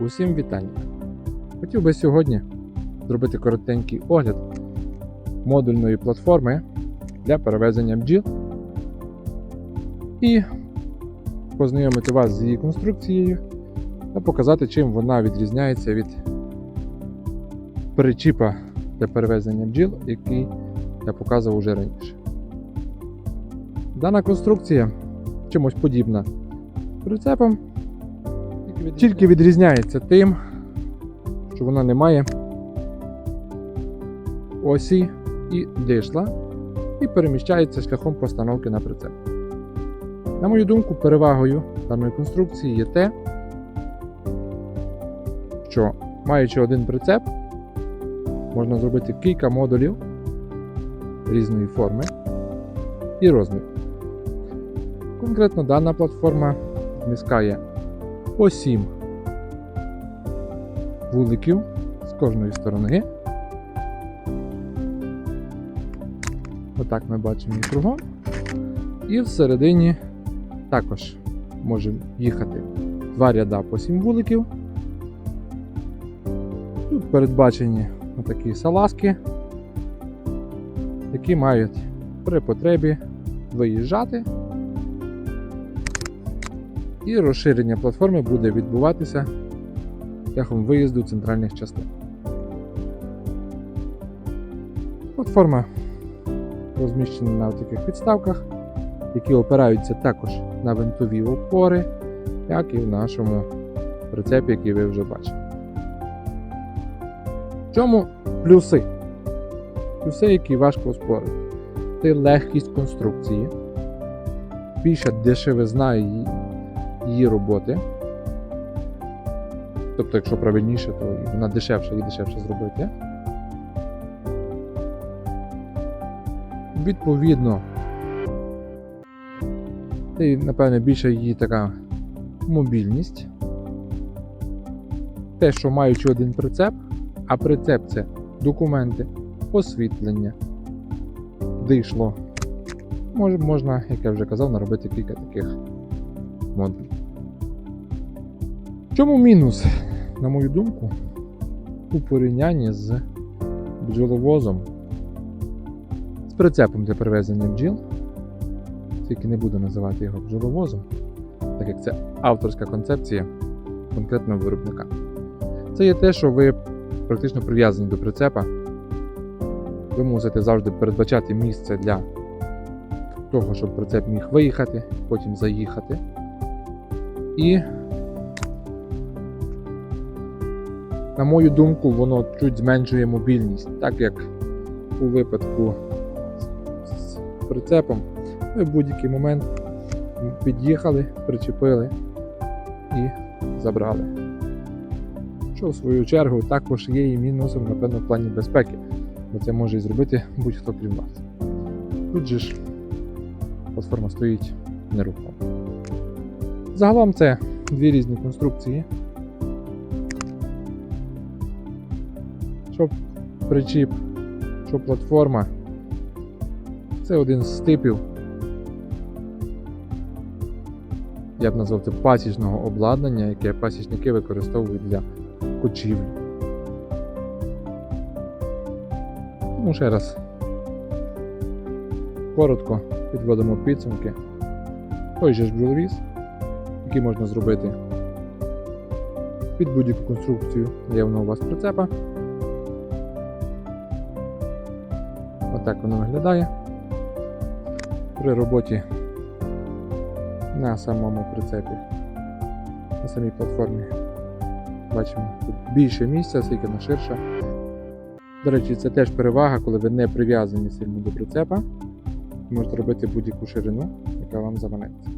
Усім вітання! Хотів би сьогодні зробити коротенький огляд модульної платформи для перевезення бджіл і познайомити вас з її конструкцією та показати, чим вона відрізняється від причіпа для перевезення бджіл, який я показував уже раніше. Дана конструкція чимось подібна прицепом, тільки відрізняється тим, що вона не має осі і дишла і переміщається шляхом постановки на прицеп. На мою думку, перевагою даної конструкції є те, що маючи один прицеп, можна зробити кілька модулів різної форми і розміру. Конкретно дана платформа вміскає 7 вуликів з кожної сторони. Отак ми бачимо кругом. І всередині також може їхати два ряда по 7 вуликів. Тут передбачені такі салазки, які мають при потребі виїжджати. І розширення платформи буде відбуватися шляхом виїзду центральних частин. Платформа розміщена на таких підставках, які опираються також на винтові опори, як і в нашому прицепі, який ви вже бачили. В чому плюси? Плюси, які важко оспорити. Це легкість конструкції, більша дешевизна її її роботи. Тобто, якщо правильніше, то вона дешевша і дешевше зробити. Відповідно, це, напевне, більша її така мобільність. Те, що маючи один прицеп, а прицеп це документи, освітлення, дишло. Може, можна, як я вже казав, наробити кілька таких модуль. В чому мінус, на мою думку, у порівнянні з бджоловозом, з прицепом для перевезення бджіл, тільки не буду називати його бджоловозом, так як це авторська концепція конкретного виробника. Це є те, що ви практично прив'язані до прицепа. Ви мусите завжди передбачати місце для того, щоб прицеп міг виїхати, потім заїхати. І, на мою думку, воно чуть зменшує мобільність, так як у випадку з прицепом ви в будь-який момент під'їхали, причепили і забрали. Що в свою чергу також є і мінусом, напевно, в плані безпеки, бо це може і зробити будь-хто крім вас. Тут же ж платформа стоїть нерухомо. Загалом це дві різні конструкції. Що причіп, що платформа. Це один з типів. Я б назвав це пасічного обладнання, яке пасічники використовують для кочівлі. Тому ще раз коротко підводимо підсумки. Той же ж бджоловіз, який можна зробити під будь-яку конструкцію наявного у вас прицепа. Отак воно виглядає. При роботі на самому прицепі, на самій платформі бачимо тут більше місця, оскільки вона ширша. До речі, це теж перевага, коли ви не прив'язані сильно до прицепа. Можете робити будь-яку ширину, яка вам заманеться.